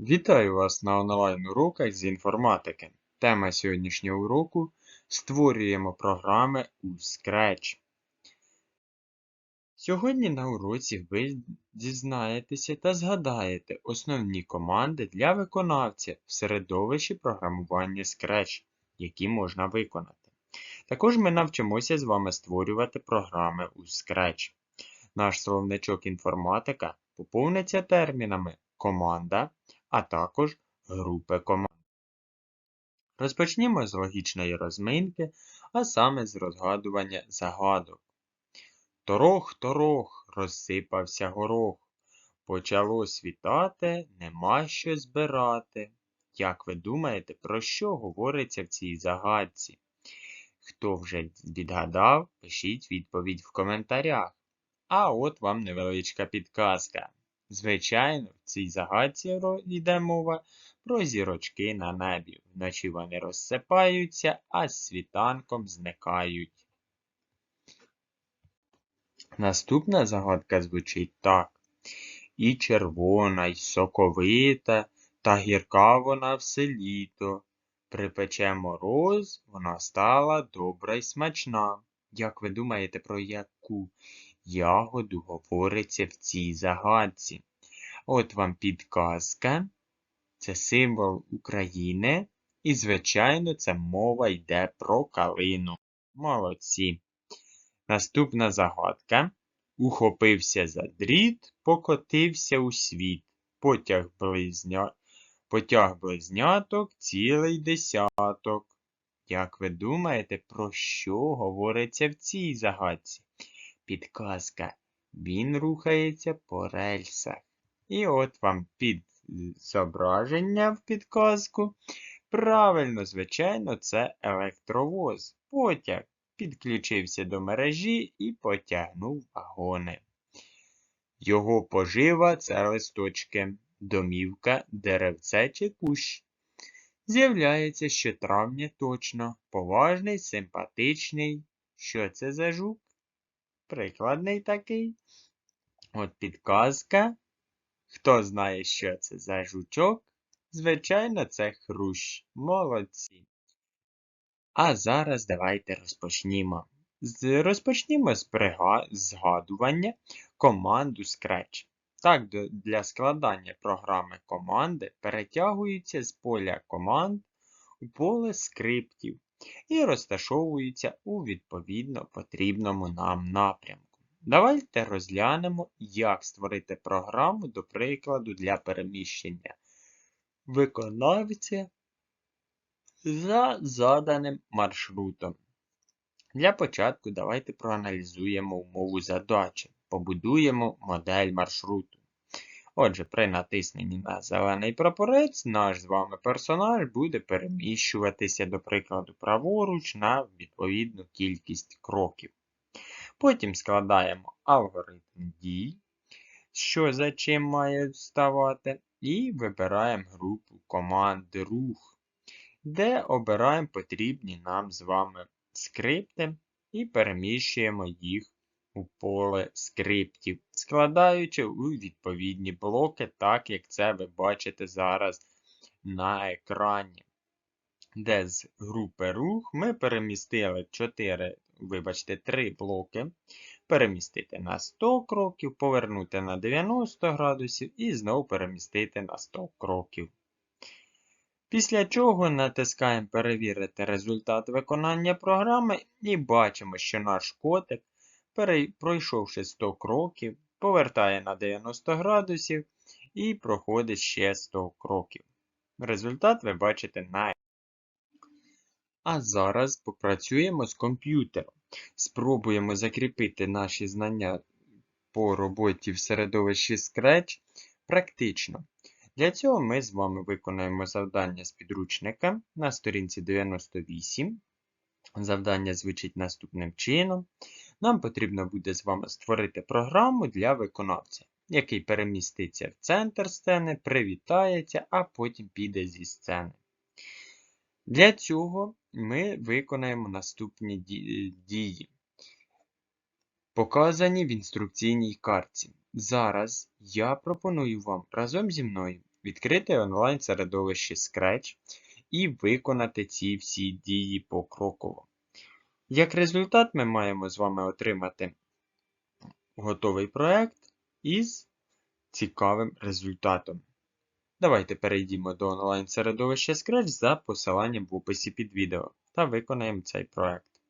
Вітаю вас на онлайн-уроках з інформатики. Тема сьогоднішнього уроку Створюємо програми у Scratch. Сьогодні на уроці ви дізнаєтеся та згадаєте основні команди для виконавця в середовищі програмування Scratch, які можна виконати. Також ми навчимося з вами створювати програми у Scratch. Наш словничок інформатика поповниться термінами команда, а також групи команд. Розпочнімо з логічної розминки, а саме з розгадування загадок. Торох, торох, розсипався горох. Почало світати, нема що збирати. Як ви думаєте, про що говориться в цій загадці? Хто вже відгадав, пишіть відповідь в коментарях. А от вам невеличка підказка. Звичайно, в цій загадці йде мова про зірочки на небі. Вночі вони розсипаються, а з світанком зникають. Наступна загадка звучить так. І червона, й соковита, та гірка вона все літо. Припече мороз, вона стала добра й смачна. Як ви думаєте, про яку ягоду говориться в цій загадці? От вам підказка. Це символ України. І, звичайно, це мова йде про калину. Молодці. Наступна загадка. Ухопився за дріт, покотився у світ. Потяг, близня... Потяг близняток цілий десяток. Як ви думаєте, про що говориться в цій загадці? Підказка. Він рухається по рельсах. І от вам під зображення в підказку. Правильно, звичайно, це електровоз. Потяг підключився до мережі і потягнув вагони. Його пожива це листочки, домівка, деревце чи кущ. З'являється щотравня точно, поважний, симпатичний. Що це за жук? Прикладний такий. От підказка. Хто знає, що це за жучок? Звичайно, це хрущ. Молодці. А зараз давайте розпочнімо. Розпочнімо з згадування команду Scratch. Так, для складання програми команди перетягуються з поля команд у поле скриптів і розташовуються у відповідно потрібному нам напрямку. Давайте розглянемо, як створити програму, до прикладу, для переміщення виконавця за заданим маршрутом. Для початку давайте проаналізуємо умову задачі, побудуємо модель маршруту. Отже, при натисненні на зелений прапорець наш з вами персонаж буде переміщуватися, до прикладу, праворуч на відповідну кількість кроків. Потім складаємо алгоритм дій, що за чим має ставати, і вибираємо групу команди рух, де обираємо потрібні нам з вами скрипти і переміщуємо їх у поле скриптів, складаючи у відповідні блоки, так як це ви бачите зараз на екрані. Де з групи рух ми перемістили 4, вибачте, 3 блоки, перемістити на 100 кроків, повернути на 90 градусів і знову перемістити на 100 кроків. Після чого натискаємо перевірити результат виконання програми і бачимо, що наш котик, пройшовши 100 кроків, повертає на 90 градусів і проходить ще 100 кроків. Результат ви бачите на а зараз попрацюємо з комп'ютером. Спробуємо закріпити наші знання по роботі в середовищі Scratch практично. Для цього ми з вами виконаємо завдання з підручника на сторінці 98. Завдання звучить наступним чином. Нам потрібно буде з вами створити програму для виконавця, який переміститься в центр сцени, привітається, а потім піде зі сцени. Для цього ми виконаємо наступні дії, показані в інструкційній картці. Зараз я пропоную вам разом зі мною відкрити онлайн-середовище Scratch і виконати ці всі дії покроково. Як результат, ми маємо з вами отримати готовий проект із цікавим результатом. Давайте перейдімо до онлайн-середовища Scratch за посиланням в описі під відео та виконаємо цей проект.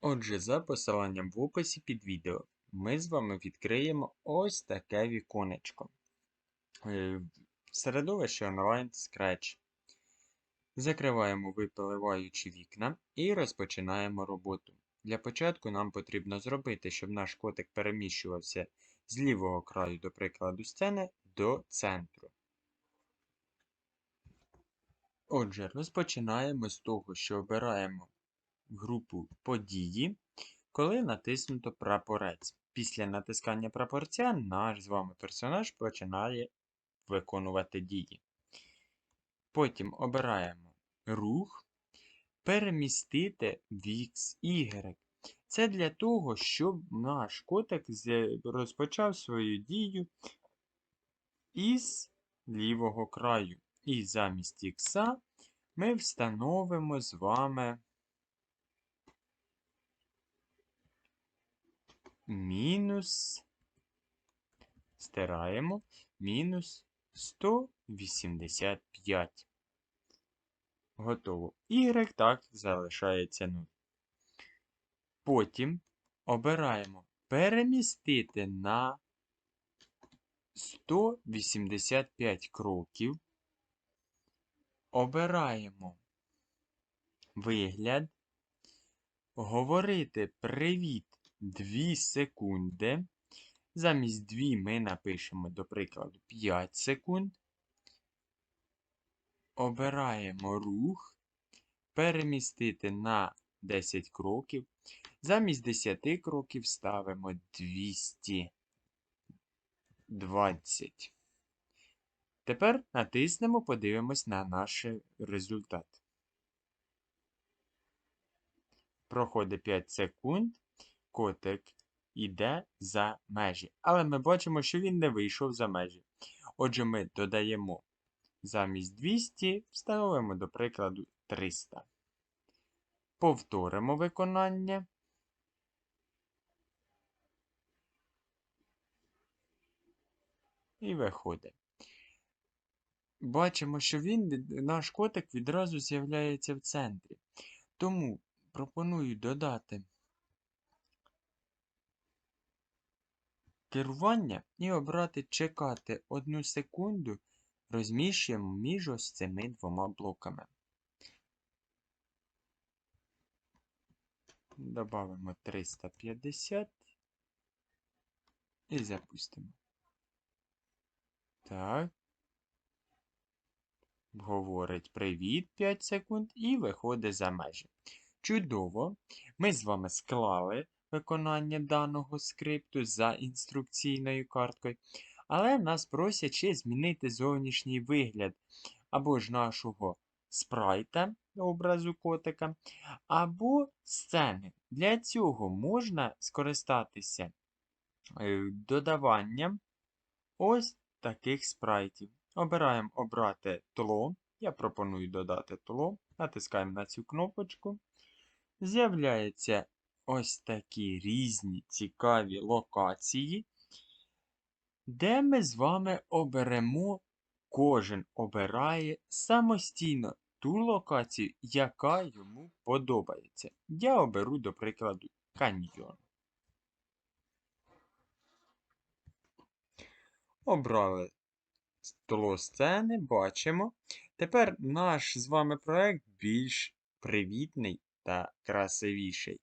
Отже, за посиланням в описі під відео ми з вами відкриємо ось таке віконечко. Е, Середовище онлайн Scratch. Закриваємо випливаючі вікна і розпочинаємо роботу. Для початку нам потрібно зробити, щоб наш котик переміщувався з лівого краю, до прикладу, сцени до центру. Отже, розпочинаємо з того, що обираємо групу події, коли натиснуто прапорець. Після натискання прапорця наш з вами персонаж починає виконувати дії. Потім обираємо рух, перемістити в X, Y. Це для того, щоб наш котик розпочав свою дію із лівого краю. І замість X ми встановимо з вами мінус, стираємо, мінус 185. Готово. Y так залишається 0. Потім обираємо перемістити на 185 кроків. Обираємо вигляд. Говорити привіт 2 секунди. Замість 2 ми напишемо, до прикладу, 5 секунд. Обираємо рух. Перемістити на 10 кроків. Замість 10 кроків ставимо 220. Тепер натиснемо, подивимось на наш результат. Проходить 5 секунд, котик іде за межі. Але ми бачимо, що він не вийшов за межі. Отже, ми додаємо замість 200, встановимо, до прикладу, 300. Повторимо виконання. І виходить. Бачимо, що він, наш котик відразу з'являється в центрі. Тому пропоную додати керування і обрати чекати одну секунду, розміщуємо між ось цими двома блоками. Добавимо 350 і запустимо. Так. Говорить привіт 5 секунд і виходить за межі. Чудово! Ми з вами склали виконання даного скрипту за інструкційною карткою, але нас просять ще змінити зовнішній вигляд або ж нашого спрайта образу котика, або сцени. Для цього можна скористатися е, додаванням ось таких спрайтів. Обираємо обрати тло. Я пропоную додати тло. Натискаємо на цю кнопочку. З'являються ось такі різні цікаві локації, де ми з вами оберемо, кожен обирає самостійно ту локацію, яка йому подобається. Я оберу, до прикладу, каньйон. Обрали тло сцени, бачимо. Тепер наш з вами проект більш привітний та красивіший.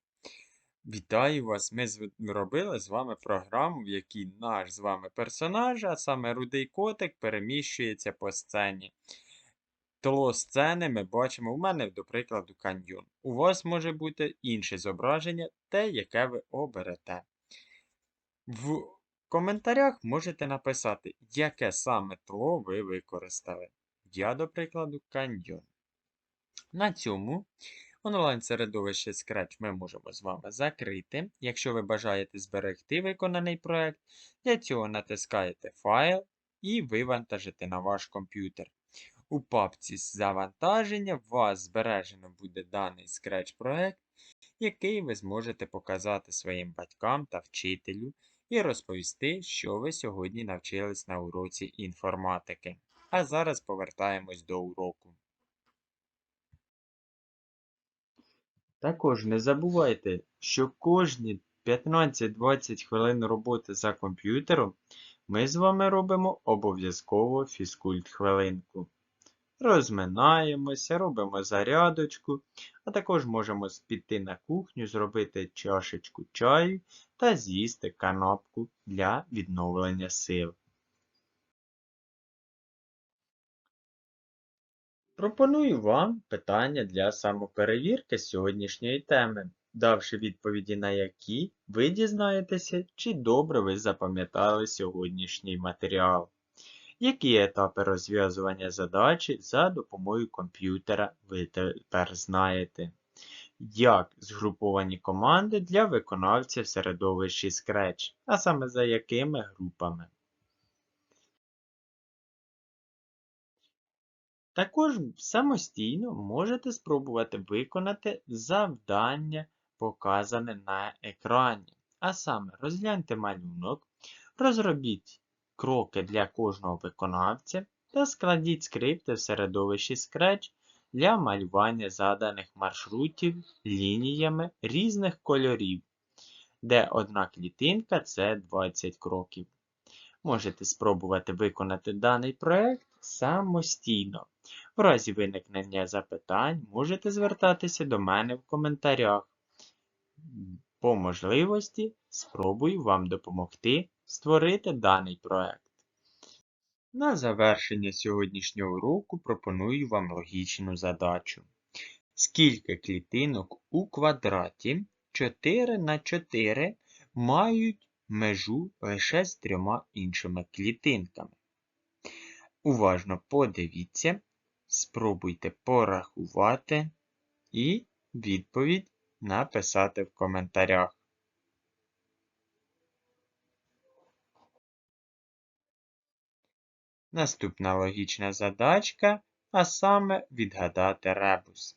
Вітаю вас! Ми зробили з вами програму, в якій наш з вами персонаж, а саме рудий котик, переміщується по сцені. Тло сцени ми бачимо, у мене, до прикладу, каньйон. У вас може бути інше зображення, те, яке ви оберете. В коментарях можете написати, яке саме тло ви використали. Я, до прикладу, каньйон. На цьому онлайн-середовище Scratch ми можемо з вами закрити. Якщо ви бажаєте зберегти виконаний проект, для цього натискаєте Файл, і вивантажити на ваш комп'ютер. У папці завантаження у вас збережено буде даний Scratch проект, який ви зможете показати своїм батькам та вчителю і розповісти, що ви сьогодні навчились на уроці інформатики. А зараз повертаємось до уроку. Також не забувайте, що кожні 15-20 хвилин роботи за комп'ютером ми з вами робимо обов'язково фізкульт хвилинку. Розминаємося, робимо зарядочку, а також можемо піти на кухню, зробити чашечку чаю та з'їсти канапку для відновлення сил. Пропоную вам питання для самоперевірки сьогоднішньої теми, давши відповіді на які ви дізнаєтеся, чи добре ви запам'ятали сьогоднішній матеріал. Які етапи розв'язування задачі за допомогою комп'ютера ви тепер знаєте? Як згруповані команди для виконавця в середовищі Scratch, а саме за якими групами? Також самостійно можете спробувати виконати завдання, показане на екрані. А саме розгляньте малюнок, розробіть кроки для кожного виконавця та складіть скрипти в середовищі Scratch для малювання заданих маршрутів лініями різних кольорів, де одна клітинка це 20 кроків. Можете спробувати виконати даний проект самостійно. В разі виникнення запитань можете звертатися до мене в коментарях. По можливості спробую вам допомогти створити даний проект. На завершення сьогоднішнього уроку пропоную вам логічну задачу. Скільки клітинок у квадраті 4 на 4 мають межу лише з трьома іншими клітинками? Уважно подивіться, спробуйте порахувати і відповідь написати в коментарях. Наступна логічна задачка, а саме відгадати ребус.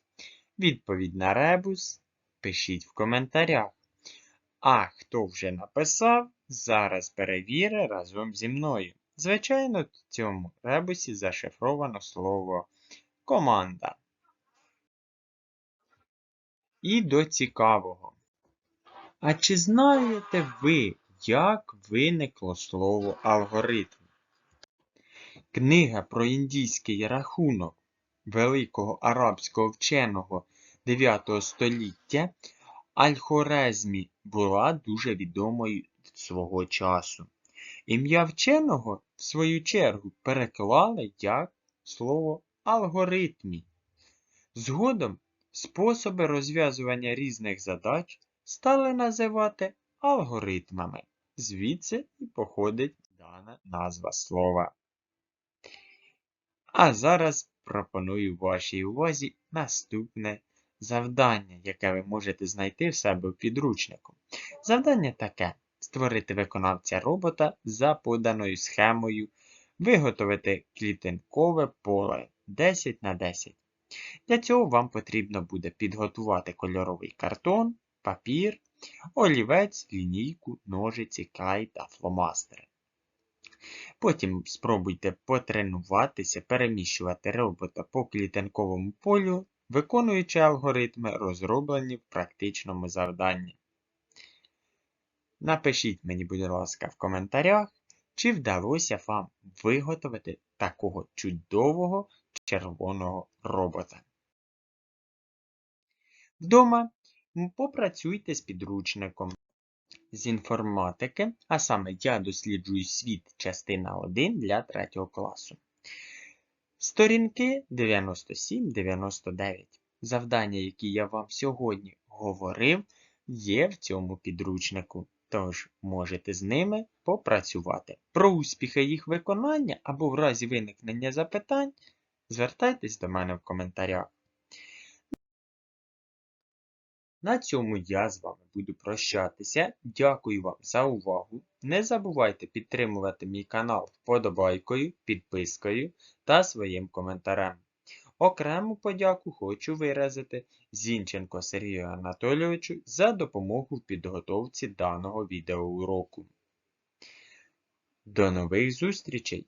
Відповідь на ребус пишіть в коментарях. А хто вже написав, зараз перевіри разом зі мною. Звичайно, в цьому ребусі зашифровано слово команда. І до цікавого. А чи знаєте ви, як виникло слово алгоритм? Книга про індійський рахунок великого арабського вченого 9 століття Аль-Хорезмі була дуже відомою свого часу. Ім'я вченого, в свою чергу, переклали як слово алгоритмі. Згодом способи розв'язування різних задач стали називати алгоритмами. Звідси і походить дана назва слова. А зараз пропоную вашій увазі наступне завдання, яке ви можете знайти в себе в підручнику. Завдання таке: створити виконавця робота за поданою схемою, виготовити клітинкове поле 10 на 10. Для цього вам потрібно буде підготувати кольоровий картон, папір, олівець, лінійку, ножиці, клей та фломастери. Потім спробуйте потренуватися, переміщувати робота по клітинковому полю, виконуючи алгоритми, розроблені в практичному завданні. Напишіть мені, будь ласка, в коментарях, чи вдалося вам виготовити такого чудового червоного робота. Вдома попрацюйте з підручником з інформатики, а саме я досліджую світ частина 1 для 3 класу. Сторінки 97-99. Завдання, які я вам сьогодні говорив, є в цьому підручнику. Тож можете з ними попрацювати. Про успіхи їх виконання або в разі виникнення запитань звертайтесь до мене в коментарях. На цьому я з вами буду прощатися. Дякую вам за увагу. Не забувайте підтримувати мій канал вподобайкою, підпискою та своїм коментарем. Окрему подяку хочу виразити Зінченко Сергію Анатолійовичу за допомогу в підготовці даного відеоуроку. До нових зустрічей!